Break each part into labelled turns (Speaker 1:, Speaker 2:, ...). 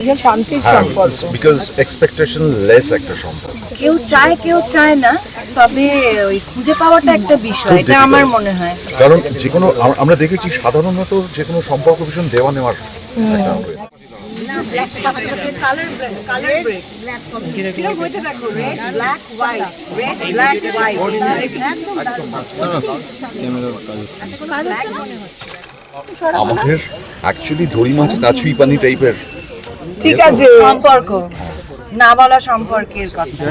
Speaker 1: শান্তির
Speaker 2: হ্যাঁ
Speaker 1: সম্পর্ক
Speaker 2: বিকজ এক্সপেকটেশন লেস একটা সম্পর্ক
Speaker 3: কেউ চায় কেউ চায় না তবে ওই খুঁজে পাওয়াটা একটা বিষয় এটা আমার মনে হয়
Speaker 2: কারণ যে কোনো আমরা দেখেছি সাধারণত যে কোনো সম্পর্ক ভীষণ দেওয়া নেওয়ার আমাদের অ্যাকচুয়ালি দড়ি মাছ কাছুই পানি টাইপের
Speaker 1: ঠিক আছে।
Speaker 3: সম্পর্ক। না বলা সম্পর্কের কথা।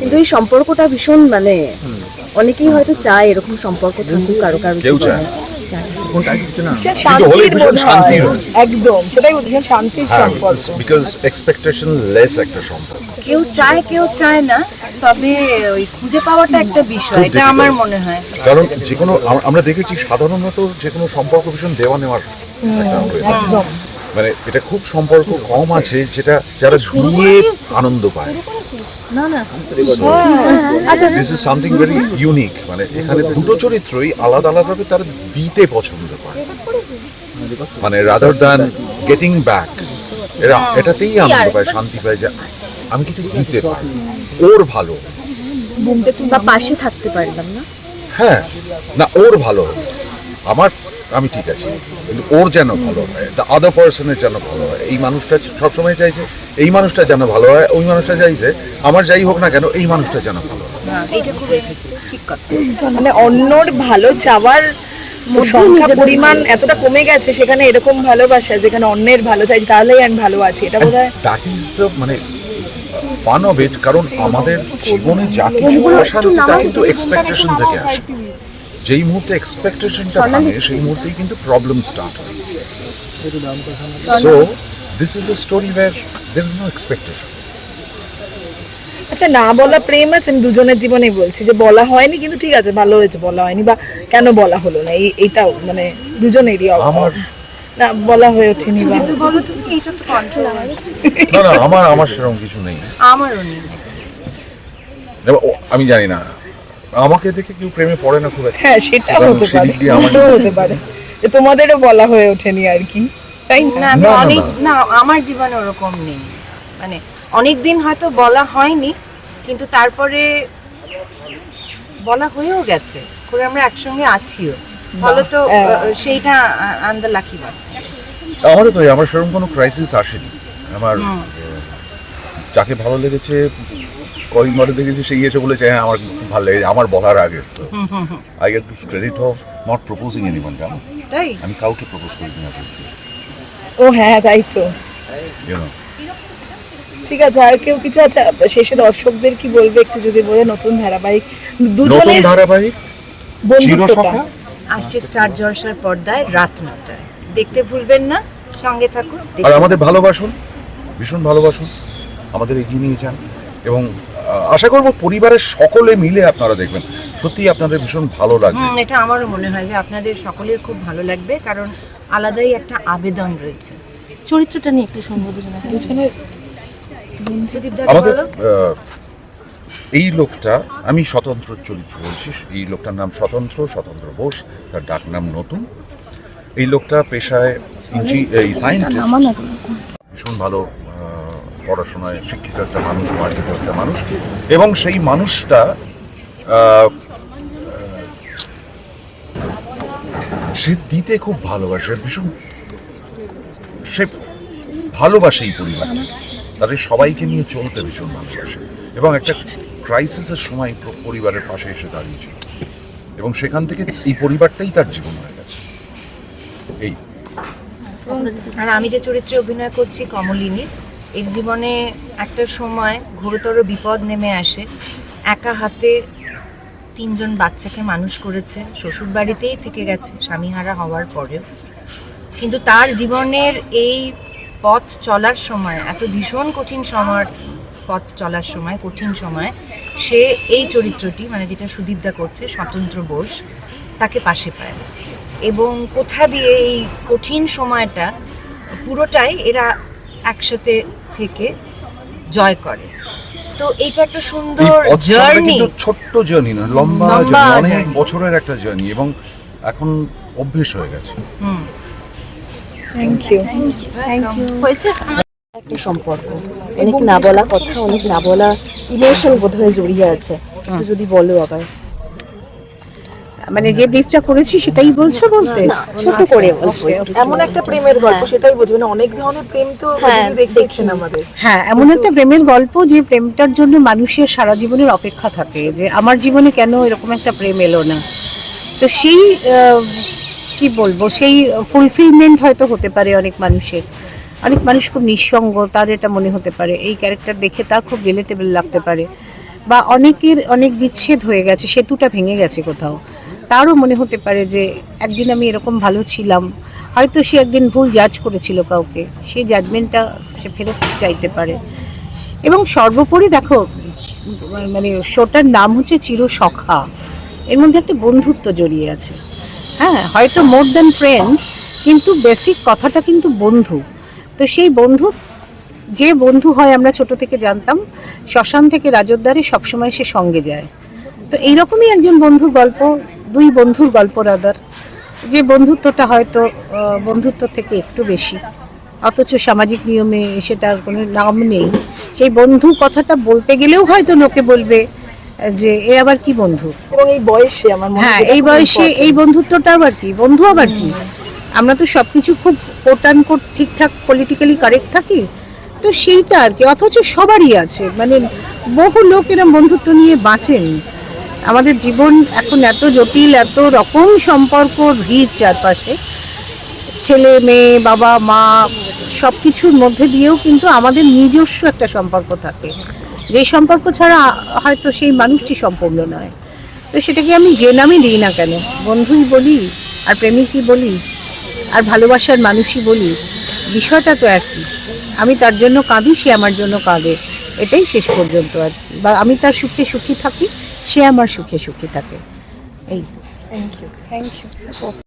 Speaker 4: কিন্তু এই সম্পর্কটা ভীষণ মানে অনেকেই হয়তো চায় এরকম সম্পর্ক থাকুক
Speaker 1: কারও
Speaker 2: কারও।
Speaker 1: একদম সেটাই ভীষণ শান্তির
Speaker 2: হ্যাঁ
Speaker 1: সম্পর্ক।
Speaker 2: বিকজ এক্সপেকটেশন লেস একটা সম্পর্ক।
Speaker 3: কেউ চায় কেউ চায় না তবে ওই খুঁজে পাওয়াটা একটা বিষয় এটা আমার মনে হয়।
Speaker 2: কারণ যে কোনো আমরা দেখেছি সাধারণত যে কোনো সম্পর্ক ভীষণ দেওয়া নেওয়ার একটা থাকে। মানে এটা খুব সম্পর্ক কম আছে যেটা যারা দিয়ে আনন্দ পায়। This is something very unique মানে এখানে দুটো চরিত্রই আলাদা আলাদাভাবে তারা দিতে পছন্দ করে। মানে রাদার দ্যান গেটিং ব্যাক এরা এটাতেই আনন্দ পায় শান্তি পায় যে আমি কিছু দিতে পারি। ওর ভালো।
Speaker 4: বা পাশে থাকতে পারলাম না।
Speaker 2: হ্যাঁ না ওর ভালো। আমার আমি ঠিক আছি। কিন্তু ওর যেন ভালো হয় দ্য আদার পার্সনের যেন ভালো হয় এই মানুষটা সবসময় চাইছে এই মানুষটা যেন ভালো হয় ওই মানুষটা চাইছে আমার যাই হোক না কেন এই মানুষটা যেন ভালো হয়।
Speaker 3: হ্যাঁ,
Speaker 1: মানে অন্যর ভালো চাওয়ার সংখ্যা পরিমাণ এতটা কমে গেছে সেখানে এরকম ভালোবাসা যেখানে অন্যের ভালো চাইছি তাহলেই আমি ভালো আছি। এটা বোধ হয়
Speaker 2: দ্যাট ইজ দ্য মানে ফান অফ ইট কারণ আমাদের জীবনে যা কিছু অশান্তি তা কিন্তু এক্সপেকটেশন থেকে আসে। যেই মুহূর্তে এক্সপেকটেশনটা ভাঙে সেই মুহূর্তেই কিন্তু প্রবলেম স্টার্ট হয়। So this is a story where there is no expectation
Speaker 1: আচ্ছা না বলা প্রেম আছে আমি দুজনের জীবনেই বলছি যে বলা হয়নি কিন্তু ঠিক আছে ভালো হয়েছে বলা হয়নি বা কেন বলা হলো না? এই এইটাও মানে দুজনেরই।
Speaker 2: আমার-
Speaker 1: না বলা হয়ে ওঠেনি বা
Speaker 3: কিন্তু বলো তুমি তো কন্ট্রোল
Speaker 2: না না আমার আমার সেরকম কিছু নেই।
Speaker 3: আমারও নেই।
Speaker 2: আমি জানি না। আমাকে দেখে কেউ প্রেমে পড়ে না খুব
Speaker 1: হ্যাঁ
Speaker 2: সুতরাং
Speaker 1: হতে পারে। সেটাও হতে পারে। যে তোমাদেরও বলা হয়ে ওঠেনি আর কি তাই
Speaker 3: না?
Speaker 1: না
Speaker 3: আমি অনেক না। আমার জীবনে ওরকম নেই। মানে অনেক দিন হয়তো বলা হয়নি কিন্তু তারপরে বলা হয়েও গেছে করে আমরা একসঙ্গে আছিও। ফলে তো
Speaker 1: হ্যাঁ।
Speaker 3: সেইটা আন দ্য লাকি ওয়ান
Speaker 2: আমারও তো আমার সেরকম কোনো ক্রাইসিস আসেনি। আমার যাকে ভালো লেগেছে কয়েক বারে দেখেছি সেই এসে বলেছে হ্যাঁ আমার খুব ভালো লেগেছে আমার বলার আগে I get this credit of not proposing anyone জানো?
Speaker 3: তাই?
Speaker 2: আমি কাউকে প্রপোজ করি না
Speaker 1: ও হ্যাঁ তাই তো। ঠিক আছে আর কেউ কিছু আছে? শেষে দর্শকদের কি বলবে একটু যদি বলে নতুন ধারাবাহিক?
Speaker 2: নতুন
Speaker 1: দুজনের
Speaker 2: ধারাবাহিক?
Speaker 1: বন্ধুত্বটা।
Speaker 3: আসছে স্টার জলসার পর্দায় রাত নটায়। দেখতে ভুলবেন না সঙ্গে থাকুন
Speaker 2: আর আমাদের ভালোবাসুন ভীষণ ভালোবাসুন আমাদের এগিয়ে নিয়ে যান এবং আশা করব পরিবারের সকলে মিলে আপনারা দেখবেন। সত্যি আপনাদের ভীষণ ভালো লাগবে।
Speaker 3: এটা আমারও মনে হয় যে আপনাদের সকলের খুব ভালো লাগবে কারণ আলাদাই একটা আবেদন রয়েছে।
Speaker 4: চরিত্রটা নিয়ে একটু শুনব দুজনে
Speaker 2: আমাদের এই লোকটা আমি স্বতন্ত্র চরিত্র বলছি এই লোকটার নাম স্বতন্ত্র স্বতন্ত্র বোস তার ডাক নাম নতুন। এই লোকটা পেশায় ইঞ্জি এই সায়েন্টিস্ট ভীষণ ভালো পড়াশোনায় শিক্ষিত একটা মানুষ মার্জিত একটা মানুষ। এবং সেই মানুষটা সে দিতে খুব ভালোবাসে ভীষণ, সে ভালোবাসে এই পরিবারকে তাদের সবাইকে নিয়ে চলতে ভীষণ ভালোবাসে। এবং একটা ক্রাইসিসের সময় পরিবারের পাশে এসে দাঁড়িয়েছিল। এবং সেখান থেকে এই পরিবারটাই তার জীবন হয়ে গেছে। এই।
Speaker 3: আর আমি যে চরিত্রে অভিনয় করছি, কমলিনী এর জীবনে একটা সময় ঘোরতর বিপদ নেমে আসে। একা হাতে তিনজন বাচ্চাকে মানুষ করেছে শ্বশুর বাড়িতেই থেকে গেছে, স্বামীহারা হওয়ার পরেও। কিন্তু তার জীবনের এই পথ চলার সময়, এত ভীষণ কঠিন সময়, পথ চলার সময়, কঠিন সময়, সে এই চরিত্রটি মানে যেটা সুদীপদা করছে, স্বতন্ত্র বোস, তাকে পাশে পায়। এবং কোথা দিয়ে এই কঠিন সময়টা, পুরোটাই এরা একসাথে থেকে জয় করে। তো এটা একটা সুন্দর জার্নি
Speaker 2: কিন্তু ছোট্ট জার্নি না লম্বা জার্নি অনেক বছরের একটা জার্নি এবং এখন অভ্যেস হয়ে গেছে।
Speaker 1: থ্যাংক ইউ
Speaker 4: হয়েছে? একটা সম্পর্ক। অনেক না বলা কথা অনেক না বলা ইমোশন বোধহয় জড়িয়ে আছে। যদি বলো আবার।
Speaker 5: মানে যে ব্রিফটা করেছি সেটাই বলছো বলতে?
Speaker 4: ছোট করে অল্প একটু
Speaker 1: এমন একটা প্রেমের গল্প সেটাই বুঝবে না অনেক ধরনের প্রেম তো
Speaker 4: হ্যাঁ,
Speaker 1: দিদি দেখিয়েছেন আমাদের।
Speaker 5: হ্যাঁ এমন একটা প্রেমের গল্প যে প্রেমটার জন্য মানুষের সারা জীবনের অপেক্ষা থাকে যে আমার জীবনে কেন এরকম একটা প্রেম এলো না? তো সেই আহ, কি বলব সেই ফুলফিলমেন্ট হয়তো হতে পারে অনেক মানুষের। অনেক মানুষ খুব নিঃসঙ্গ তার এটা মনে হতে পারে। এই ক্যারেক্টার দেখে তার খুব রিলেটেবল লাগতে পারে। বা অনেকের অনেক বিচ্ছেদ হয়ে গেছে সেতুটা ভেঙে গেছে কোথাও। তারও মনে হতে পারে যে একদিন আমি এরকম ভালো ছিলাম। হয়তো সে একদিন ভুল জাজ করেছিল কাউকে। সেই জাজমেন্টটা সে ফেরত চাইতে পারে। এবং সর্বোপরি দেখো মানে শোটার নাম হচ্ছে চিরসখা। এর মধ্যে একটা বন্ধুত্ব জড়িয়ে আছে। হ্যাঁ হয়তো মোর দ্যান ফ্রেন্ড কিন্তু বেসিক কথাটা কিন্তু বন্ধু। তো সেই বন্ধু, যে বন্ধু হয় আমরা ছোট থেকে জানতাম, শ্মশান থেকে রাজদ্বারে সবসময় সে সঙ্গে যায়। তো এইরকমই একজন বন্ধুর গল্প। দুই বন্ধুর গল্প রাদার। যে বন্ধুত্বটা হয়তো বন্ধুত্ব থেকে একটু বেশি। অথচ সামাজিক নিয়মে সেটার কোনো নাম নেই। সেই বন্ধু কথাটা বলতে গেলেও হয়তো লোকে বলবে যে এ আবার কি বন্ধু?
Speaker 1: এবং এই বয়সে আমার হ্যাঁ
Speaker 5: এই বয়সে এই বন্ধুত্বটা আবার কি? বন্ধু আবার কি? আমরা তো সব কিছু খুব কোটান কোট ঠিকঠাক পলিটিক্যালি কারেক্ট থাকি। তো সেইটা আর কি অথচ সবারই আছে। মানে বহু লোক এরম বন্ধুত্ব নিয়ে বাঁচেন। আমাদের জীবন এখন এত জটিল, এত রকম সম্পর্ক, ভিড় চারপাশে। ছেলে, মেয়ে, বাবা, মা সব কিছুর মধ্যে দিয়েও কিন্তু আমাদের নিজস্ব একটা সম্পর্ক থাকে। যে সম্পর্ক ছাড়া হয়তো সেই মানুষটি সম্পূর্ণ নয়। তো সেটাকে আমি যে নামই দিই না কেন, বন্ধুই বলি আর প্রেমিকই বলি আর ভালোবাসার মানুষই বলি, বিষয়টা তো একই। আমি তার জন্য কাঁদি, সে আমার জন্য কাঁদে, এটাই শেষ পর্যন্ত আর কি। বা আমি তার সুখে সুখী থাকি সে আমার সুখে সুখী থাকে। এই।
Speaker 1: Thank you thank you